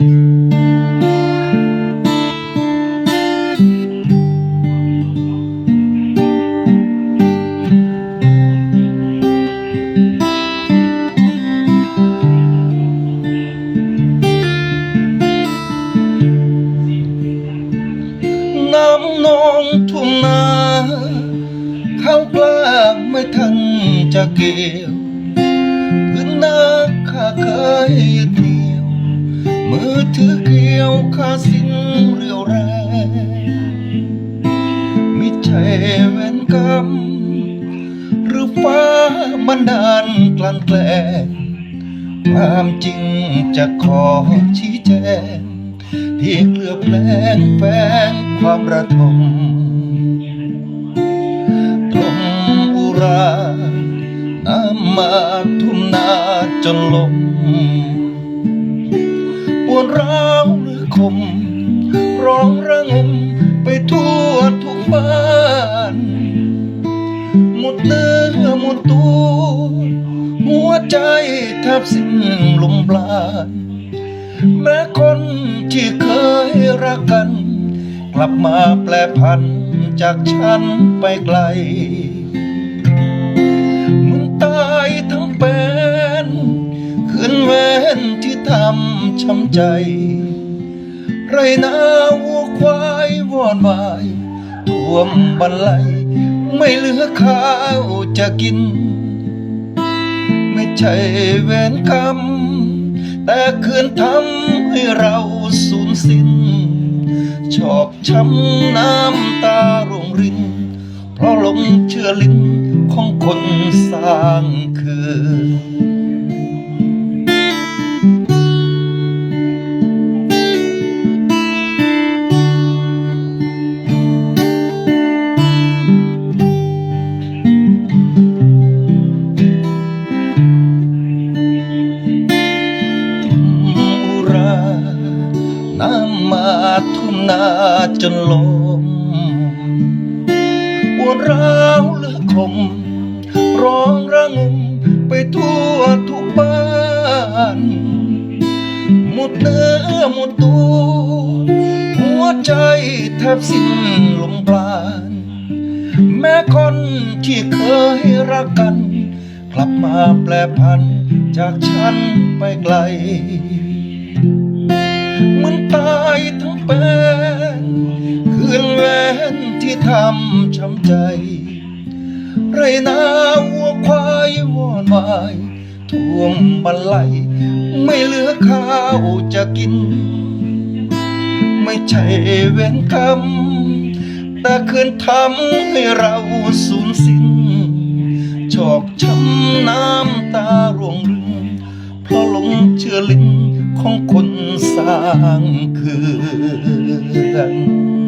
น้ำนองทุ่งนาข้าวกล้าไม่ทันจะเกี่ยวพื้นนาข้าเคยยึดเหนี่ยว มือถือเกลียวข้าสิ้นเรียวแรงมิใช่เวรกรรมหรือฟ้าบันดาลกลั่นแกล้งความจริงจะขอชี้แจงที่เกลือแปลงแฝงความระทมตรมอุราน้ำมาทุ่มนาจนลม วดร้าวหรือคม ร้องระงมไปทั่วทุกบ้านหมดเนื้อหมดตัวหัวใจแทบสิ้นลมปราณแม้คนที่เคยรักกัน กลับมาแปลพันจากฉันไปไกลมึงตายทั้งเป็นคืนเว้นที่ ทำช้ำใจ ไรนาวัวควายวอนวายท่วมบันไลไม่เหลือข้าวจะกิน ไม่ใช่เวรกรรม แต่คืนทำให้เราสูญสิ้น ชอบช้ำน้ำตาร่วงริน เพราะหลงเชื่อลิ้นของคนสร้างคืน น้ำมาทุ่มนาจนลมปวดร้าวเลือคม ร้องระงมไปทั่วทุกบ้านหมดเนื้อหมดตัว หัวใจแทบสิ้นลมปราณแม้คนที่เคยรักกัน กลับมาแปลพันจากฉันไปไกล มันตายทั้งเป็นคืนแว้นที่ทำช้ำใจ ไรนาวัวควายวอนวายท่วมบันไลไม่เหลือข้าวจะกิน ไม่ใช่เวรกรรมแต่คืนทำให้เราสูญสิ้นชอกช้ำน้ำตาร่วงรึงเพราะหลงเชื่อลิ้น ของคนสร้างคืน